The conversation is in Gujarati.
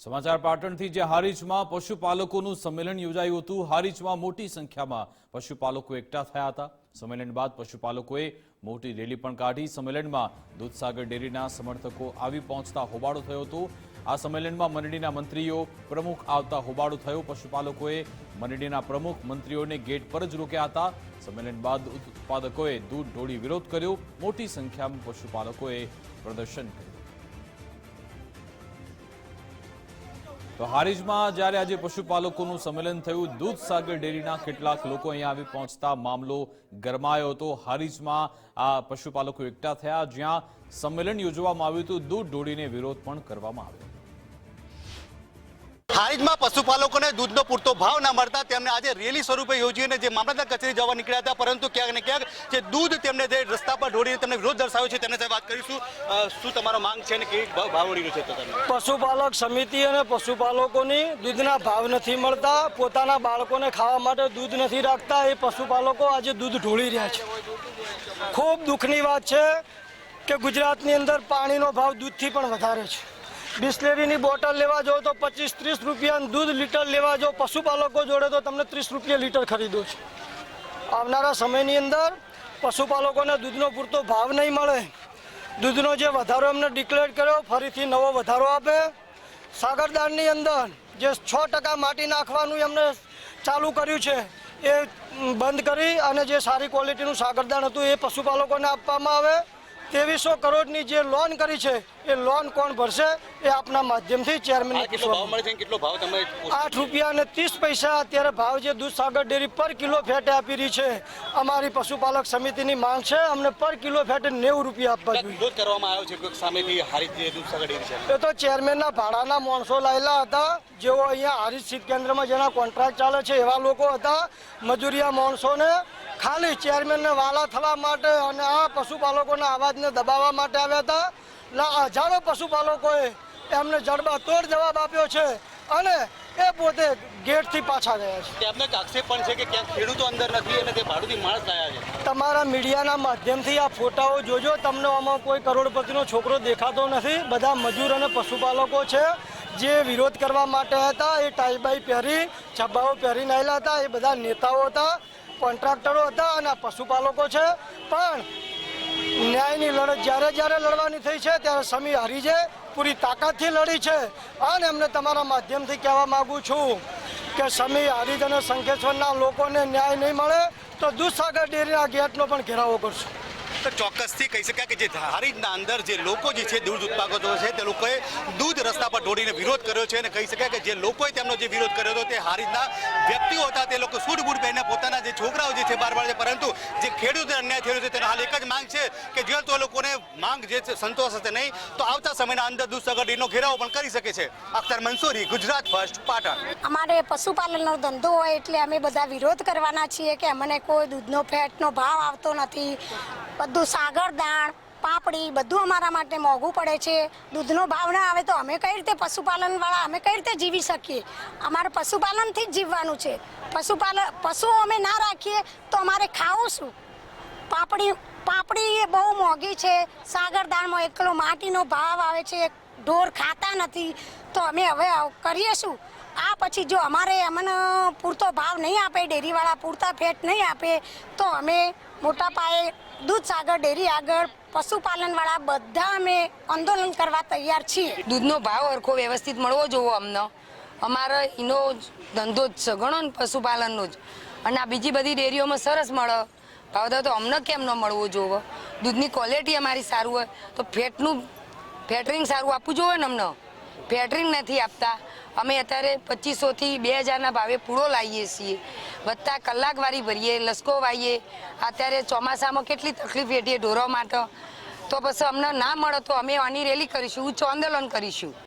સમાચાર પાટણથી જે હારીજમાં પશુપાલકોનું સંમેલન યોજાયું હતું હારીજમાં મોટી સંખ્યામાં પશુપાલકો એકઠા થયા હતા. સંમેલન બાદ પશુપાલકોએ મોટી રેલી પણ કાઢી. સંમેલનમાં દૂધસાગર ડેરીના સમર્થકો આવી પહોંચતા હોબાળો થયો હતો. આ સંમેલનમાં મંડળીના મંત્રીઓ પ્રમુખ આવતા હોબાળો થયો. પશુપાલકોએ મંડળીના પ્રમુખ મંત્રીઓને ગેટ પર જ રોક્યા હતા. સંમેલન બાદ ઉત્પાદકોએ દૂધ ઢોળી વિરોધ કર્યો. મોટી સંખ્યામાં પશુપાલકોએ પ્રદર્શન કર્યું. તો હારીજમાં જ્યારે આજે પશુપાલકોનું સંમેલન થયું, દૂધસાગર ડેરીના કેટલાક લોકો અહીંયા આવી પહોંચતા મામલો ગરમાયો હતો. હારીજમાં આ પશુપાલકો એકઠા થયા, જ્યાં સંમેલન યોજવામાં આવ્યું હતું. દૂધ ઢોળીને વિરોધ પણ કરવામાં આવ્યો હારીજમાં પશુપાલકોને દૂધનો પૂરતો ભાવ ના મળતા તેમને આજે રેલી સ્વરૂપે યોજી અને જે મામલતદાર કચેરી જવા નીકળ્યા હતા, પરંતુ ક્યાંક ને ક્યાંક જે દૂધ તેમને જે રસ્તા પર ઢોળીને તેમને વિરોધ દર્શાવ્યો છે તેમને સાથે વાત કરીશું. શું તમારો માંગ છે અને કેવી ભાવ મળી રહ્યો છે પશુપાલક સમિતિ અને પશુપાલકોની દૂધના ભાવ નથી મળતા, પોતાના બાળકોને ખાવા માટે દૂધ નથી રાખતા, એ પશુપાલકો આજે દૂધ ઢોળી રહ્યા છે. ખૂબ દુઃખની વાત છે કે ગુજરાતની અંદર પાણીનો ભાવ દૂધથી પણ વધારે છે. બિસ્લેરીની બોટલ લેવા જાઓ તો પચીસ ત્રીસ રૂપિયા દૂધ લીટર લેવા જાઓ. પશુપાલકો જોડે તો તમને ત્રીસ રૂપિયા લીટર ખરીદો છે. આવનારા સમયની અંદર પશુપાલકોને દૂધનો પૂરતો ભાવ નહીં મળે. દૂધનો જે વધારો એમને ડિક્લેર કર્યો, ફરીથી નવો વધારો આપે. સાગરદારની અંદર જે છ ટકા માટી નાખવાનું એમને ચાલુ કર્યું છે, એ બંધ કરી અને જે સારી ક્વોલિટીનું સાગરદાન હતું એ પશુપાલકોને આપવામાં આવે. ત્રેવીસો કરોડની જે લોન કરી છે એ લોન કોણ ભરશે? એ આપના માધ્યમથી ચેરમેન કેટલો ભાવ તમે આઠ રૂપિયા અને ત્રીસ પૈસા અત્યારે ભાવ જે દૂધસાગર ડેરી પર કિલો ફેટે આપી રહી છે. અમારી પશુપાલક સમિતિની માંગ છે અમને પર કિલો ફેટે નેવું રૂપિયા આપવા જોઈએ. કરવામાં આવ્યો છે સામેથી હારીજ દૂધસાગર ડેરી છે એ તો ચેરમેનના ભાડાના માણસો લાયેલા હતા. જેઓ અહીંયા હારીજ શીત કેન્દ્રમાં જેના કોન્ટ્રાક્ટ ચાલે છે એવા લોકો હતા. મજૂરિયા માણસોને ખાલી ચેરમેનને વાલા થવા માટે અને આ પશુપાલકોના અવાજને દબાવવા માટે આવ્યા હતા. લા- હજારો પશુપાલકોએ એમને જડબાતોડ જવાબ આપ્યો છે અને એ પોતે ગેટથી પાછા ગયા છે. તેમને આક્ષેપ પણ છે કે ક્યાંક ખેડૂતો અંદર નથી અને તે ભાડુતી માણસ લાયા છે. તમારા મીડિયાના માધ્યમથી આ ફોટાઓ જોજો. તમને આમાં કોઈ કરોડપતિનો છોકરો દેખાતો નથી. બધા મજૂર અને પશુપાલકો છે. જે વિરોધ કરવા માટે હતા એ ટાઈબાઈ પહેરી છબ્બાઓ પહેરીને આવેલા હતા એ બધા નેતાઓ હતા. કોન્ટ્રાક્ટરો હતા અને પશુપાલકો છે. પણ ન્યાયની લડત જ્યારે જ્યારે લડવાની થઈ છે, ત્યારે સમી હરીજે પૂરી તાકાતથી લડી છે. અને એમને તમારા માધ્યમથી કહેવા માગું છું કે સમી હરીજ અને શંખેશ્વરના લોકોને ન્યાય નહીં મળે, તો દૂધસાગર ડેરીના ગેટનો પણ ઘેરાવો કરશું. તો ચોક્કસથી કહી શકાય કે જે હારીજના અંદર જે લોકો જે છે, દૂધ ઉત્પાદકો છે, તે લોકોએ દૂધ રસ્તા પર ઢોળીને વિરોધ કર્યો છે અને કહી શકાય કે જે લોકોએ તેમનો જે વિરોધ કર્યો હતો, તે હારીજના વ્યક્તિઓ હતા, તે લોકો સૂટ બૂટ પહેરીને પોતાના છે બાર બાર પરંતુ જે ખેડૂતને અન્યાય થયેલો છે તેનો હાલ એક જ માંગ છે કે જો તો લોકોને માંગ જે છે સંતોષ હશે નહીં, તો આવતા સમયના અંદર દૂધસાગર ડેરીનો ઘેરાવો પણ કરી શકે છે. અખ્તર મંસૂરી ગુજરાત ફર્સ્ટ, પાટણ. અમારે પશુપાલનનો ધંધો હોય એટલે અમે બધા વિરોધ કરવાના છીએ કે અમને કોઈ દૂધનો, ફેટનો ભાવ આવતો નથી. બધું સાગર દાણ પાપડી બધું અમારા માટે મોંઘું પડે છે. દૂધનો ભાવ ના આવે તો અમે કઈ રીતે પશુપાલનવાળા, અમે કઈ રીતે જીવી શકીએ? અમારે પશુપાલનથી જ જીવવાનું છે. પશુપાલન પશુઓ અમે ના રાખીએ તો અમારે ખાવું શું? પાપડી પાપડી એ બહુ મોંઘી છે. સાગરદાણમાં એકલો માટીનો ભાવ આવે છે. ઢોર ખાતા નથી. તો અમે હવે કરીએ શું? આ પછી જો અમારે અમને પૂરતો ભાવ નહીં આપે, ડેરીવાળા પૂરતા ફેટ નહીં આપે, તો અમે મોટા પાયે દૂધસાગર ડેરી આગળ પશુપાલનવાળા બધા અમે આંદોલન કરવા તૈયાર છીએ. દૂધનો ભાવ સરખો વ્યવસ્થિત મળવો જોવો અમને. અમારે એનો ધંધો જ છે ઘણો ને પશુપાલનનો જ. અને આ બીજી બધી ડેરીઓમાં સરસ મળે. ભાવ તો અમને કેમ ન મળવો જોવો? દૂધની ક્વોલિટી અમારી સારું હોય તો ફેટનું ફેટરિંગ સારું આપવું જોઈએ ને અમને? ફેટરિંગ નથી આપતા. અમે અત્યારે પચીસોથી બે હજારના ભાવે પૂળો લાવીએ છીએ. વધતા કલાકવારી ભરીએ, લસકો વાઈએ. અત્યારે ચોમાસામાં કેટલી તકલીફ વેઠીએ ઢોરો માટે. તો પછી અમને ના મળે તો અમે આની રેલી કરીશું, ઉચ્ચ આંદોલન કરીશું.